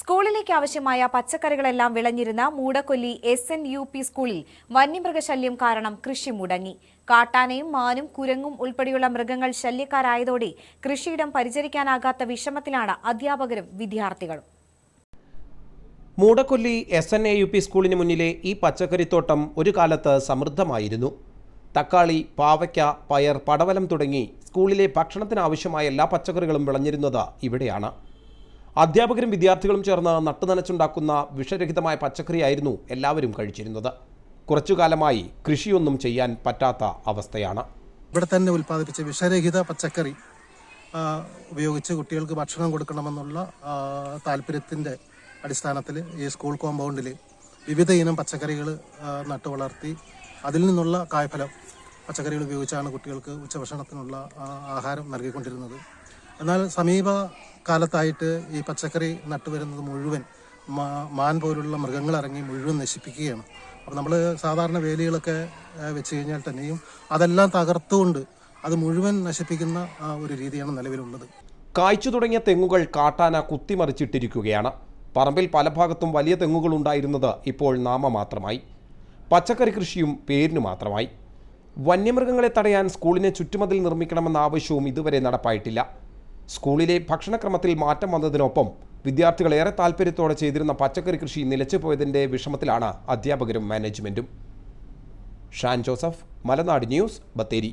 സ്കൂളിലേക്ക് ആവശ്യമായ പച്ചക്കറികളെല്ലാം വിളഞ്ഞിരുന്ന Moodakolli S N U P സ്കൂളിൽ വന്യമൃഗശല്യം കാരണം കൃഷി മുടങ്ങി. കാട്ടാനയും മാനും കുരങ്ങും ഉൾപ്പെടെയുള്ള മൃഗങ്ങൾ ശല്യക്കാരായതോടെ കൃഷിയിടം പരിചരിക്കാനാകാത്ത വിഷമത്തിലാണ് അധ്യാപകരും വിദ്യാർത്ഥികളും. Moodakolli S N A U P സ്കൂളിന് മുന്നിലെ ഈ പച്ചക്കറിത്തോട്ടം ഒരു കാലത്ത് സമൃദ്ധമായിരുന്നു. തക്കാളി പാവയ്ക്ക പയർ പടവലം തുടങ്ങി സ്കൂളിലെ ഭക്ഷണത്തിനാവശ്യമായ എല്ലാ പച്ചക്കറികളും വിളഞ്ഞിരുന്നത് ഇവിടെയാണ്. അധ്യാപകരും വിദ്യാർത്ഥികളും ചേർന്ന് നട്ടുനനച്ചുണ്ടാക്കുന്ന വിഷരഹിതമായ പച്ചക്കറിയായിരുന്നു എല്ലാവരും കഴിച്ചിരുന്നത്. കുറച്ചു കാലമായി കൃഷിയൊന്നും ചെയ്യാൻ പറ്റാത്ത അവസ്ഥയാണ്. ഇവിടെ തന്നെ ഉൽപ്പാദിപ്പിച്ച വിഷരഹിത പച്ചക്കറി ഉപയോഗിച്ച് കുട്ടികൾക്ക് ഭക്ഷണം കൊടുക്കണമെന്നുള്ള താല്പര്യത്തിന്റെ അടിസ്ഥാനത്തിൽ ഈ സ്കൂൾ കോമ്പൗണ്ടിൽ വിവിധ ഇനം പച്ചക്കറികൾ നട്ടു വളർത്തി അതിൽ നിന്നുള്ള കായ്ഫലം പച്ചക്കറികൾ ഉപയോഗിച്ചാണ് കുട്ടികൾക്ക് ഉച്ചഭക്ഷണത്തിനുള്ള ആഹാരം നൽകിക്കൊണ്ടിരുന്നത്. എന്നാൽ സമീപ കാലത്തായിട്ട് ഈ പച്ചക്കറി നട്ടുവരുന്നത് മുഴുവൻ മാൻ പോലുള്ള മൃഗങ്ങൾ ഇറങ്ങി മുഴുവൻ നശിപ്പിക്കുകയാണ്. അപ്പോൾ നമ്മൾ സാധാരണ വേലികളൊക്കെ വെച്ച് കഴിഞ്ഞാൽ തന്നെയും അതെല്ലാം തകർത്തുകൊണ്ട് അത് മുഴുവൻ നശിപ്പിക്കുന്ന ഒരു രീതിയാണ് നിലവിലുള്ളത്. കായ്ച്ചു തുടങ്ങിയ തെങ്ങുകൾ കാട്ടാന കുത്തിമറിച്ചിട്ടിരിക്കുകയാണ്. പറമ്പിൽ പല ഭാഗത്തും വലിയ തെങ്ങുകൾ ഉണ്ടായിരുന്നത് ഇപ്പോൾ നാമമാത്രമായി. പച്ചക്കറി കൃഷിയും പേരിന് മാത്രമായി. വന്യമൃഗങ്ങളെ തടയാൻ സ്കൂളിനെ ചുറ്റുമതിൽ നിർമ്മിക്കണമെന്ന ആവശ്യവും ഇതുവരെ നടപ്പായിട്ടില്ല. സ്കൂളിലെ ഭക്ഷണക്രമത്തിൽ മാറ്റം വന്നതിനൊപ്പം വിദ്യാർത്ഥികൾ ഏറെ താല്പര്യത്തോടെ ചെയ്തിരുന്ന പച്ചക്കറി കൃഷി നിലച്ചുപോയതിന്റെ വിഷമത്തിലാണ് അധ്യാപകരും മാനേജ്മെന്റും ഷാൻ ജോസഫ് മലനാട് ന്യൂസ് ബത്തേരി.